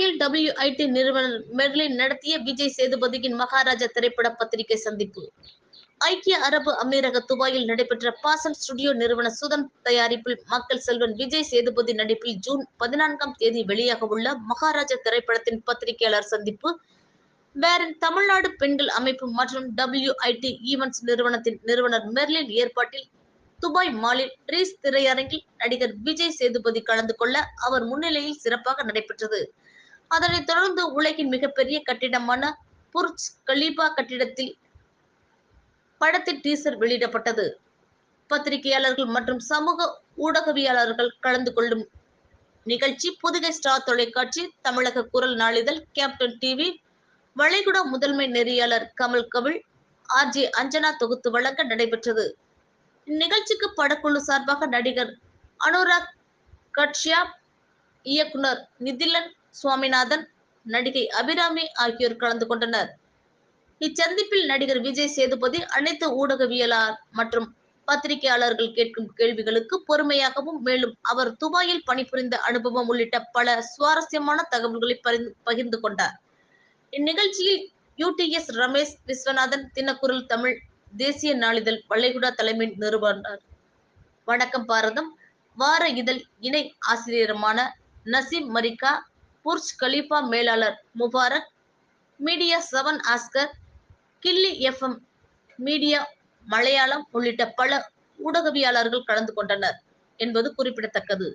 துபாயில் டபிள்யூஐடி நிறுவனர் மெர்லின் நடத்திய விஜய் சேதுபதியின் மகாராஜா திரைப்பட பத்திரிகை சந்திப்பு. ஐக்கிய அரபு அமீரக துபாயில் நடைபெற்ற பாசம் ஸ்டுடியோ நிறுவன சுதன் தயாரிப்பில் மக்கள் செல்வன் விஜய் சேதுபதி நடிப்பில் ஜூன் பதினான்காம் தேதி வெளியாக உள்ள மகாராஜா திரைப்படத்தின் பத்திரிகையாளர் சந்திப்பு. வேரன் தமிழ்நாடு பெண்கள் அமைப்பு மற்றும் டபிள்யூஐடி ஈவென்ட்ஸ் நிறுவனத்தின் நிறுவனர் மெர்லின் ஏற்பாட்டில் துபாய் மாலில் ரீஸ் திரையரங்கில் நடிகர் விஜய் சேதுபதி கலந்து கொள்ள அவர் முன்னிலையில் சிறப்பாக நடைபெற்றது. அதனைத் தொடர்ந்து உலகின் மிகப்பெரிய கட்டிடமான புர்ஜ் கலீபா கட்டிடத்தில் படத்தின் டீசர் வெளியிடப்பட்டது. பத்திரிகையாளர்கள் மற்றும் சமூக ஊடகவியலாளர்கள் கலந்து கொள்ளும் நிகழ்ச்சி புதுகை ஸ்டார் தொலைக்காட்சி தமிழக குரல் நாளிதழ் கேப்டன் டிவி வளைகுடா முதன்மை நெறியாளர் கமல் கவிழ் ஆர்ஜே அஞ்சனா தொகுத்து வழங்க நடைபெற்றது. இந்நிகழ்ச்சிக்கு படக்குழு சார்பாக நடிகர் அனுராக் கட்ஷியாப் இயக்குனர் நிதிலன் சுவாமிநாதன் நடிகை அபிராமி ஆகியோர் கலந்து கொண்டனர். இச்சந்திப்பில் நடிகர் விஜய் சேதுபதி அனைத்து ஊடகவியலாளர் மற்றும் பத்திரிகையாளர்கள் கேட்கும் கேள்விகளுக்கு பொறுமையாகவும் மேலும் அவர் துபாயில் பணிபுரிந்த அனுபவம் உள்ளிட்ட பல சுவாரஸ்யமான தகவல்களை பகிர்ந்து கொண்டார். இந்நிகழ்ச்சியில் யூடிஎஸ் ரமேஷ் விஸ்வநாதன் தினக்குரல் தமிழ் தேசிய நாளிதழ் வளைகுடா தலைமை நிறுவனர். வணக்கம் பாரதம். வார இதழ் இணை ஆசிரியருமான நசீம் மரிகா புர்ஜ் கலீஃபா மேலாளர் முபாரக் மீடியா செவன் ஆஸ்கர் கில்லி எஃப்எம் மீடியா மலையாளம் உள்ளிட்ட பல ஊடகவியலாளர்கள் கலந்து கொண்டனர் என்பது குறிப்பிடத்தக்கது.